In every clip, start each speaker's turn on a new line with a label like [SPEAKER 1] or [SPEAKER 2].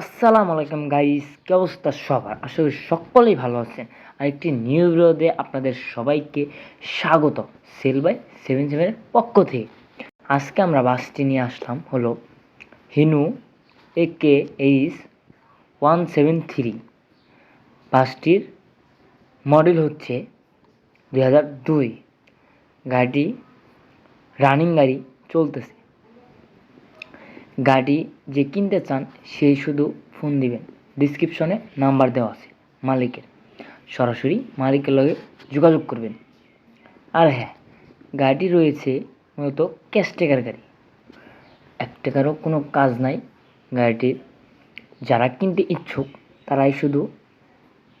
[SPEAKER 1] আসসালামু আলাইকুম গাইস, কি অবস্থা সবার? আশা করি সকলেই ভালো আছেন। আর একটি নিউ ভিডিওতে আপনাদের সবাইকে স্বাগত সেল বাই সেভেন সেভেনের পক্ষ থেকে। আজকে আমরা বাসটি নিয়ে আসলাম হলো Hinu A K H one seven three বাসটির model হচ্ছে দুই হাজার দুই। গাড়ি রানিং গাড়ি চলতেছে। গাড়ি যে কিনতে চান সেই শুধু ফোন দিবেন। ডিসক্রিপশনে নাম্বার দেওয়া আছে মালিকের। সরাসরি মালিকের লগে যোগাযোগ করবেন। আর হ্যাঁ গাড়ি রয়েছে মূলত ক্যাশ টেকার গাড়ি। এক টাকারও কোনো কাজ নাই গাড়িটির। যারা কিনতে ইচ্ছুক তারাই শুধু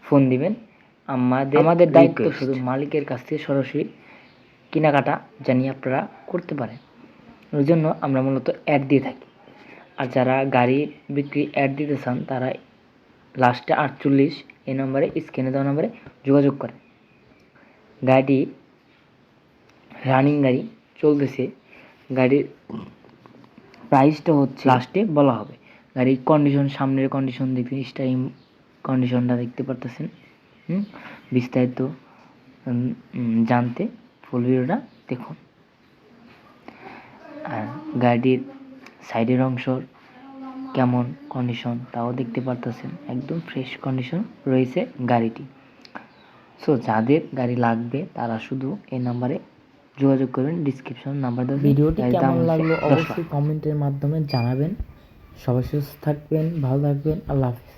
[SPEAKER 1] ফোন দিবেন। আমাদের আমাদের দায়িত্ব শুধু মালিকের কাছ থেকে সরাসরি কেনাকাটা জানিয়ে আপনারা করতে পারেন। ওই জন্য আমরা মূলত অ্যাড দিয়ে থাকি। আর যারা গাড়ি বিক্রি অ্যাড দিতে চান, তারা লাস্টে আটচল্লিশ এই নম্বরে স্ক্যানে দেওয়া নম্বরে যোগাযোগ করেন। গাড়ি রানিং গাড়ি চলতেছে। গাড়ির প্রাইসটা হচ্ছে লাস্টে বলা হবে। গাড়ির কন্ডিশন সামনের কন্ডিশন দেখতে স্টারিং কন্ডিশনটা দেখতে পারতেছেন। হুম, বিস্তারিত জানতে ফুল ভিডিওটা দেখুন। আর গাড়ির সাইডের অংশ কেমন কন্ডিশন তাও দেখতে পারতেছেন। একদম ফ্রেশ কন্ডিশন রয়েছে গাড়িটি। সো যাদের গাড়ি লাগবে তারা শুধু এই নাম্বারে যোগাযোগ করবেন ডিসক্রিপশন নাম্বার দেওয়া আছে।
[SPEAKER 2] ভিডিওটি কেমন লাগল অবশ্যই কমেন্টের মাধ্যমে জানাবেন। সবাই সুস্থ থাকবেন ভালো থাকবেন। আল্লাহ হাফিজ।